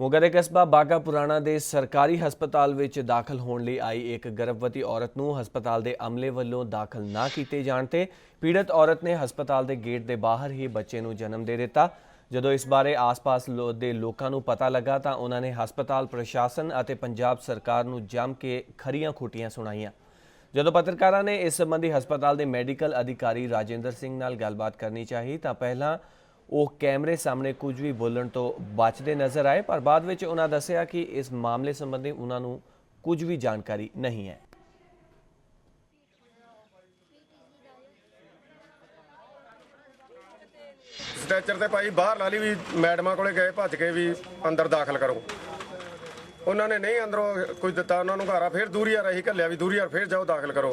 ਮੋਗਾ ਦੇ ਕਸਬਾ ਬਾਗਾ ਪੁਰਾਣਾ ਦੇ ਸਰਕਾਰੀ ਹਸਪਤਾਲ ਵਿੱਚ ਦਾਖਲ ਹੋਣ ਲਈ ਆਈ ਇੱਕ ਗਰਭਵਤੀ ਔਰਤ ਨੂੰ ਹਸਪਤਾਲ ਦੇ ਅਮਲੇ ਵੱਲੋਂ ਦਾਖਲ ਨਾ ਕੀਤੇ ਜਾਣ ਤੇ ਪੀੜਤ ਔਰਤ ਨੇ ਹਸਪਤਾਲ ਦੇ ਗੇਟ ਦੇ ਬਾਹਰ ਹੀ ਬੱਚੇ ਨੂੰ ਜਨਮ ਦੇ ਦਿੱਤਾ। ਜਦੋਂ ਇਸ ਬਾਰੇ ਆਸ-ਪਾਸ ਲੋ- ਦੇ ਲੋਕਾਂ ਨੂੰ ਪਤਾ ਲੱਗਾ ਤਾਂ ਉਹਨਾਂ ਨੇ ਹਸਪਤਾਲ ਪ੍ਰਸ਼ਾਸਨ ਅਤੇ ਪੰਜਾਬ ਸਰਕਾਰ ਨੂੰ ਜੰਮ ਕੇ ਖਰੀਆਂ ਖੋਟੀਆਂ ਸੁਣਾਈਆਂ। ਜਦੋਂ ਪੱਤਰਕਾਰਾਂ ਨੇ ਇਸ ਸੰਬੰਧੀ ਹਸਪਤਾਲ ਦੇ ਮੈਡੀਕਲ ਅਧਿਕਾਰੀ ਰਾਜਿੰਦਰ ਸਿੰਘ ਨਾਲ ਗੱਲਬਾਤ ਕਰਨੀ ਚਾਹੀ ਤਾਂ ਪਹਿਲਾਂ ਉਹ ਕੈਮਰੇ ਸਾਹਮਣੇ ਕੁਝ ਵੀ ਬੋਲਣ ਤੋਂ ਬਚਦੇ ਨਜ਼ਰ ਆਏ, ਪਰ ਬਾਅਦ ਵਿੱਚ ਉਹਨਾਂ ਦੱਸਿਆ ਕਿ ਇਸ ਮਾਮਲੇ ਸੰਬੰਧੀ ਉਹਨਾਂ ਨੂੰ ਕੁਝ ਵੀ ਜਾਣਕਾਰੀ ਨਹੀਂ ਹੈ। ਸਟ੍ਰੈਚਰ ਤੇ ਭਾਈ ਬਾਹਰ ਲਾ ਲਈ ਵੀ ਮੈਡਮਾਂ ਕੋਲੇ ਗਏ, ਭੱਜ ਕੇ ਵੀ ਅੰਦਰ ਦਾਖਲ ਕਰੋ। ਉਹਨਾਂ ਨੇ ਨਹੀਂ ਅੰਦਰੋਂ ਕੁਝ ਦਿੱਤਾ, ਉਹਨਾਂ ਨੂੰ ਘਾਰਾ ਫਿਰ ਦੂਰੀ ਯਾਰ ਅਸੀਂ ਘੱਲਿਆ ਵੀ ਦੂਰੀ ਯਾਰ ਫਿਰ ਜਾਓ ਦਾਖਲ ਕਰੋ।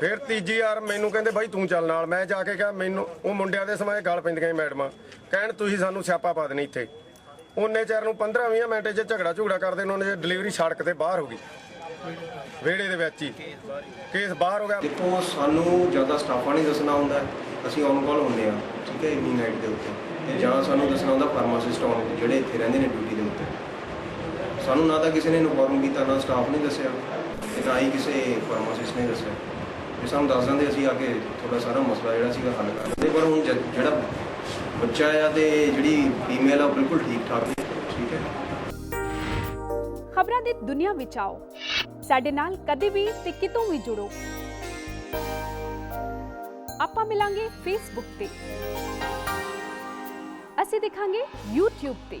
ਫਿਰ ਤੀਜੀ ਯਾਰ ਮੈਨੂੰ ਕਹਿੰਦੇ, ਬਾਈ ਤੂੰ ਚੱਲ ਨਾਲ। ਮੈਂ ਜਾ ਕੇ ਕਿਹਾ, ਮੈਨੂੰ, ਉਹ ਮੁੰਡਿਆਂ ਦੇ ਸਮਾਂ ਗਲ ਪੈਂਦੀਆਂ ਮੈਡਮਾਂ। ਕਹਿਣ, ਤੁਸੀਂ ਸਾਨੂੰ ਸਿਆਪਾ ਪਾ ਦੇਣੀ ਇੱਥੇ। ਉਹਨੇ ਚਿਰ ਨੂੰ 15-20 ਮਿੰਟ 'ਚ ਝਗੜਾ ਝੁਗੜਾ ਕਰਦੇ ਉਹਨਾਂ ਨੇ ਡਿਲੀਵਰੀ ਸੜਕ ਤੇ ਬਾਹਰ ਹੋ ਗਈ। ਵਿਹੜੇ ਦੇ ਵਿੱਚ ਹੀ। ਕੇਸ ਬਾਹਰ ਹੋ ਗਿਆ। ਦੇਖੋ, ਸਾਨੂੰ ਜ਼ਿਆਦਾ ਸਟਾਫਾਂ ਨਹੀਂ ਦੱਸਣਾ ਹੁੰਦਾ। ਅਸੀਂ ਔਨ ਕਾਲ ਹੁੰਦੇ ਆ ਠੀਕ ਹੈ ਇਵਨਿੰਗ ਨਾਈਟ ਦੇ ਉੱਤੇ। ਤੇ ਜਾਂ ਸਾਨੂੰ ਦੱਸਣਾ ਹੁੰਦਾ ਫਾਰਮਾਸਿਸਟ ਆਉਣ, ਜਿਹੜੇ ਇੱਥੇ ਰਹਿੰਦੇ ਨੇ ਡਿਊਟੀ ਦੇ ਉੱਤੇ। ਸਾਨੂੰ ਨਾ ਤਾਂ ਕਿਸੇ ਨੇ ਇਨਫੋਰਮ ਕੀਤਾ, ਨਾ ਸਟਾਫ ਨੇ ਦੱਸਿਆ, ਤੇ ਨਾ ਹੀ ਕਿਸੇ ਫਾਰਮਾਸਿਸਟ ਨੇ ਦੱਸਿਆ। ਜੇ ਸਾਨੂੰ ਦੱਸ ਦਿੰਦੇ ਅਸੀਂ ਆ ਕੇ ਤੁਹਾਡਾ ਸਾਰਾ ਮਸਲਾ ਜਿਹੜਾ ਸੀਗਾ ਹੱਲ ਕਰ ਦਿੰਦੇ। ਪਰ ਹੁਣ ਜਿਹੜਾ ਬੱਚਾ ਆ ਤੇ ਜਿਹੜੀ ਫੀਮੇਲ ਆ ਬਿਲਕੁਲ ਠੀਕ ਠਾਕ ਠੀਕ ਹੈ। ਖਬਰਾਂ ਦੀ ਦੁਨੀਆ ਵਿੱਚ ਆਓ। ਸਾਡੇ ਨਾਲ ਕਦੇ ਵੀ ਤੇ ਕਿਤੋਂ ਵੀ ਜੁੜੋ। ਆਪਾਂ ਮਿਲਾਂਗੇ ਫੇਸਬੁੱਕ ਤੇ। ਅਸੀਂ ਦਿਖਾਂਗੇ YouTube ਤੇ।